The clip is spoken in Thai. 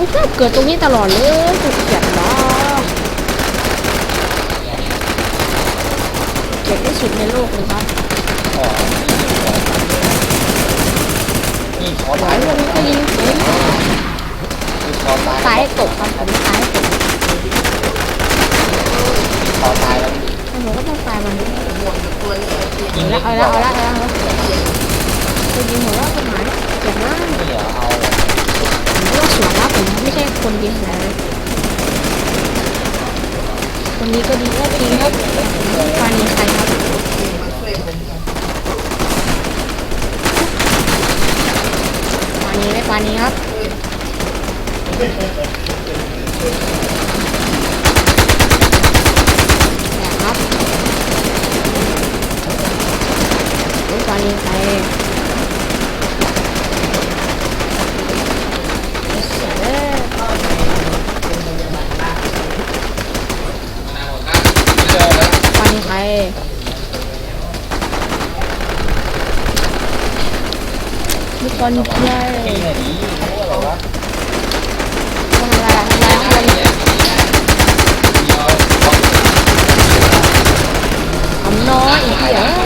กูชอบเกิดตรงนี้ตลอดเลยกูเกลียดเนาะเกลียดที่สุดในโลกเลยครับอ๋อนี่ขอหลาตายยคนนี้ก็ยิงเองคือขอตายตายให้ตกครับผมตายให้ตกขอตายแล้วผมก็ต้องตายมันยิงเอาเล็ละกเอาละกว่าเอาละเอาละคุณยิงหัวเราะต้นไม้เจ็บมาก นี่เหรอเอา ผมไม่ต้องสวนครับผมไม่ใช่ คนยิงหัวเลยคนนี้ก็ดีก็จริงครับฟานีใครครับฟานีไม่ฟานีครับแหลครับฟานีใคร มีคนช่วก่อยด้อะไรวะทำอะไรทำอะไรทำอะไรทำน้อยอีกเหี้ย